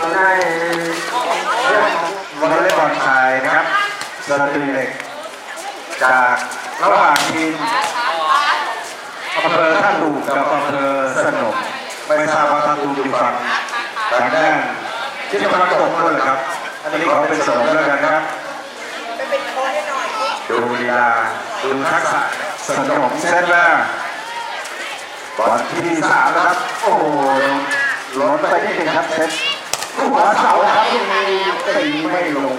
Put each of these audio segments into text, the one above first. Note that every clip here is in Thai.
ในวอลเลย์บอลชายนะครับสตรีเหล็ก จากระหว่างทีมอำเภอท่าตูมกับอำเภอสนมไม่ทราบว่าท่าตูมอยู่ฝั่งทางด้านที่ตะวันตกด้วยครับ อันนี้ขอเป็นสนมแล้วกันนะครับดูลีลาดูทักษะสนมเซตแรกบอลที่สามนะครับ โอ้โหล้นไปนิดนึงครับเซต ลูกหัวเสาครับที่มีตีไม่ลง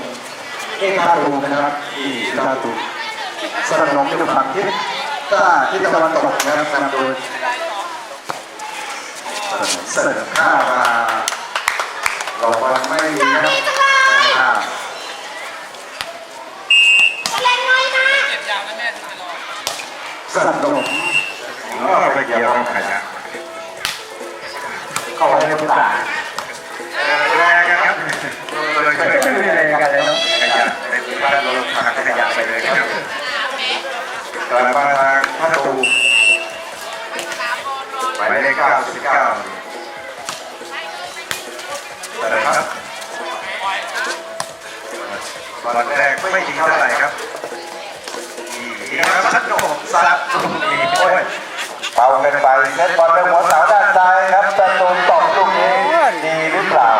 เอกาตูนะครับที่าตูสนมอยู่ฝั่งที่ตาที่ตะวันตกนะครับนำโดยเสิร์ฟข้าวมาเราบอลไม่มีนะครับอ่าแรงน้อยนะสนับสนุนก็ไปเกี่ยวกับขยะเข้าไปในตา ในพื้นที่เราถักขยะไปเลยครับกลับมาทางประตูหมายเลขเก้าสิบเก้านะครับบอลแรกไม่ดีเท่าไหร่ครับนี่ครับชัดโหนซัดนี่โอ้ยเป่าเป็นไปเซตบอลไปหัวเสาด้านซ้ายครับจะโดนตบลูกนี้ดีหรือเปล่า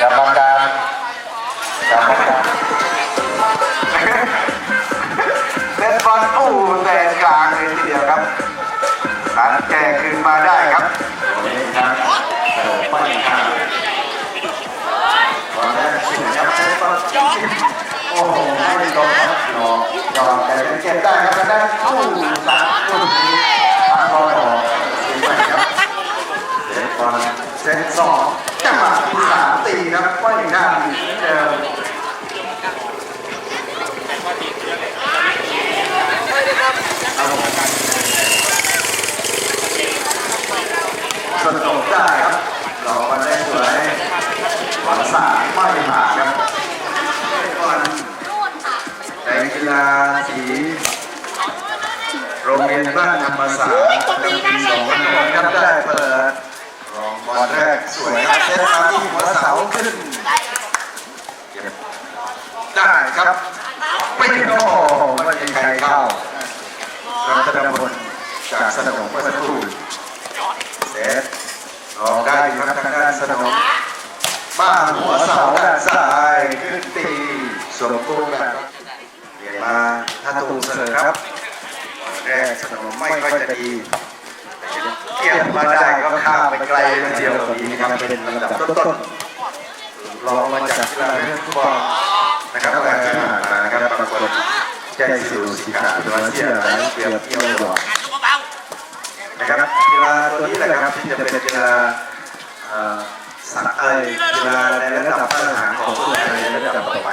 กรรมการกรรม ก็บได้ครับได้สู้สามลูกนี้ทางรอยออเสียไปครับเซตบอลเซตสองจังหวะที่สามตีครับไม่ได้เดิมสนุกได้ครับหลอกมาได้สวยบอลสา ฬาสีโรงเรียนบ้านธรรมศาสตร์ปีสองนหกครับได้เปิดรองบอลแรกสวยครับเซตมาที่หัวเสาขึ้นได้ครับไม่โอ้ไม่มีใครเข้ารัตนพลจากสนมเมื่อสักครู่เซตรองได้อยู่ครับทางด้านสนมบ้านหัวเสาด้านซ้ายขึ้นตีสมบูรณ์แบบ มาถ้าตูเสิร์ฟครับแรกสนมไม่ค่อยจะดีเกี่ยวมาได้ก็ข้ามไปไกลเลยทีเดียวตรงนี้ครับเป็นลำดับต้นๆรองมาจากกีฬาเรื่องฟุตบอลนะครับการที่ผ่านมานะครับปรากฏใจสิวสีขาดตัวเชี่ยไหลเกี่ยวเกี่ยวหยอดนะครับกีฬาตัวนี้แหละครับที่จะเป็นกีฬาสัตว์เอ้ยกีฬาในระดับมาตรฐานของผู้ไทยในระดับต่อไป